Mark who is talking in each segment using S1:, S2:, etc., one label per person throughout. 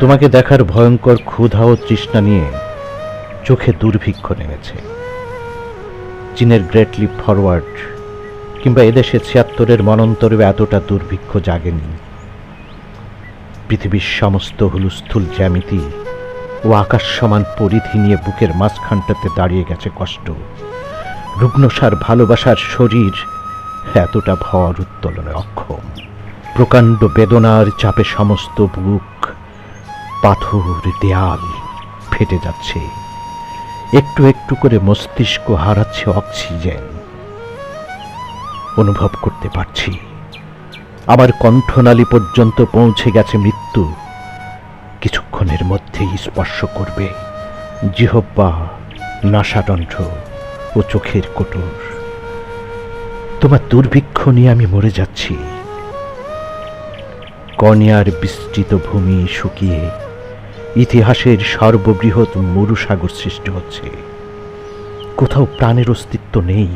S1: তোমাকে দেখার ভয়ঙ্কর ক্ষুধা ও তৃষ্ণা নিয়ে চোখে দুর্ভিক্ষ নেমেছে। চীনের গ্রেট লিপ ফরওয়ার্ড কিংবা এদেশে ছিয়াত্তরের মনন্তরে এতটা দুর্ভিক্ষ জাগেনি। পৃথিবীর সমস্ত হুলুস্থুল জ্যামিতি ও আকাশ সমান পরিধি নিয়ে বুকের মাঝখানটাতে দাঁড়িয়ে গেছে কষ্ট। রুগ্নসার ভালোবাসার শরীর এতটা ভর উত্তোলনে অক্ষম। প্রকাণ্ড বেদনার চাপে সমস্ত বুক পাথর দেয়াল ফেটে যাচ্ছে। একটু একটু করে মস্তিষ্ক হারাচ্ছে অক্সিজেন। অনুভব করতে পারছি। আমার কণ্ঠনালী পর্যন্ত পৌঁছে গেছে মৃত্যু। কিছুক্ষণের মধ্যেই স্পর্শ করবে জিহব্বা নাসাদণ্ড ও চোখের কোটর। তোমার দুর্ভিক্ষ নিয়ে আমি মরে যাচ্ছি। কর্নিয়ার বিস্তৃত ভূমি শুকিয়ে ইতিহাসের সর্ববৃহৎ মরুসাগর সৃষ্টি হচ্ছে। কোথাও প্রাণের অস্তিত্ব নেই,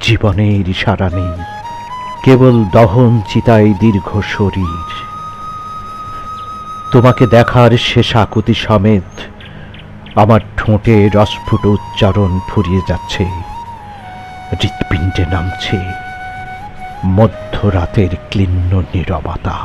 S1: জীবনের ইশারা নেই, কেবল দহন চিতায় দীর্ঘ শরীর। তোমাকে দেখার শেষ আকুতি সমেত আমার ঠোঁটে রসফুট উচ্চারণ ফুরিয়ে যাচ্ছে। হৃৎপিণ্ডে নামছে মধ্যরাতের ক্লিন্ন নীরবতা।